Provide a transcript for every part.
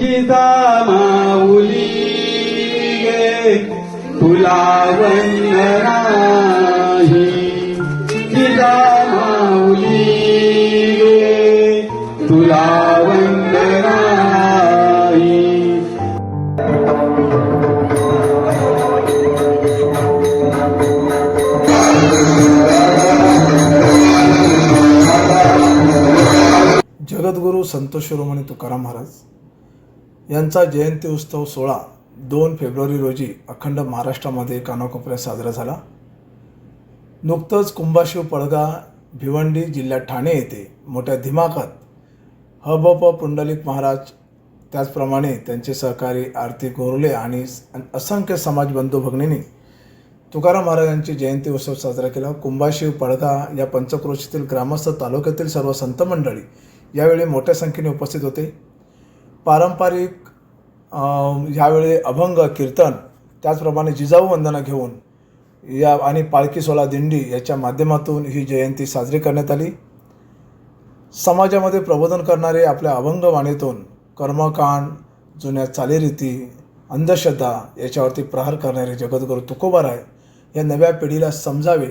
जिजा माऊली गे तुला वंदनाही जिजा माऊली गे तुला वंदनाही जगद्गुरू संतोष शिरोमणी तुकाराम महाराज यांचा जयंती उत्सव सोळा दोन फेब्रुवारी रोजी अखंड महाराष्ट्रामध्ये कानाकोपऱ्यात साजरा झाला. नुकतंच कुंभाशिव पळगा भिवंडी जिल्ह्यात ठाणे येथे मोठ्या दिमाखात प पुंडलिक महाराज त्याचप्रमाणे त्यांचे सहकारी आरती गोरले आणि असंख्य समाजबंधू भगिनींनी तुकाराम महाराजांची जयंती उत्सव साजरा केला. कुंभाशिव पळगा या पंचक्रोशीतील ग्रामस्थ तालुक्यातील सर्व संत मंडळी यावेळी मोठ्या संख्येने उपस्थित होते. पारंपरिक ह्यावेळी अभंग कीर्तन त्याचप्रमाणे जिजाऊ वंदना घेऊन या आणि पालखी सोळा दिंडी याच्या माध्यमातून ही जयंती साजरी करण्यात आली. समाजामध्ये प्रबोधन करणारे आपल्या अभंगवाणीतून कर्मकांड जुन्या चालीरीती अंधश्रद्धा याच्यावरती प्रहार करणारे जगद्गुरू आहे या नव्या पिढीला समजावे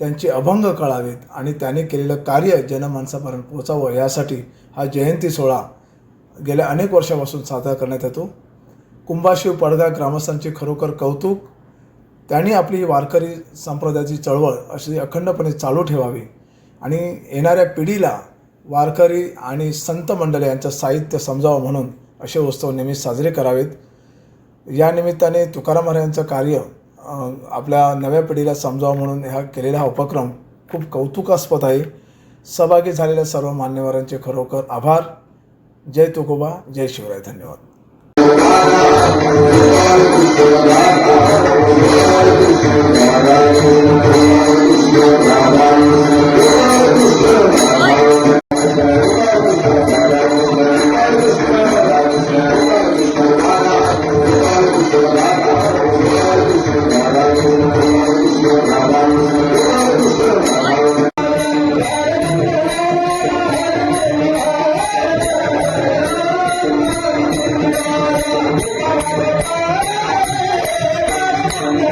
त्यांचे अभंग कळावेत आणि त्याने केलेलं कार्य जनमानसापर्यंत पोचावं यासाठी हा जयंती सोहळा गेल्या अनेक वर्षापासून साजरा करण्यात येतो. कुंभाशिव पडगा ग्रामस्थांचे खरोखर कौतुक त्यांनी आपली ही वारकरी संप्रदायाची चळवळ अशी अखंडपणे चालू ठेवावी आणि येणाऱ्या पिढीला वारकरी आणि संत मंडळ यांचं साहित्य समजावं म्हणून असे उत्सव नेहमी साजरे करावेत. या निमित्ताने तुकाराम महाराजांचं कार्य आपल्या नव्या पिढीला समजावं म्हणून हा केलेला हा उपक्रम खूप कौतुकास्पद आहे. सहभागी झालेल्या सर्व मान्यवरांचे खरोखर आभार. जय तुकोबा जय शिवराय धन्यवाद.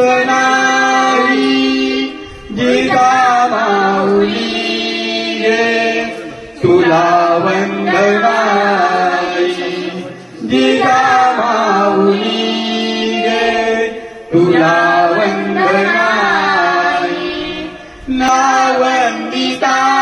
नाही जिगा माऊली गे. तुला वंदनाई जिगा माऊली गे. तुला वंदनाई नावंदिताना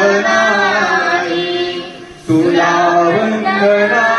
वंदना तुला वंदना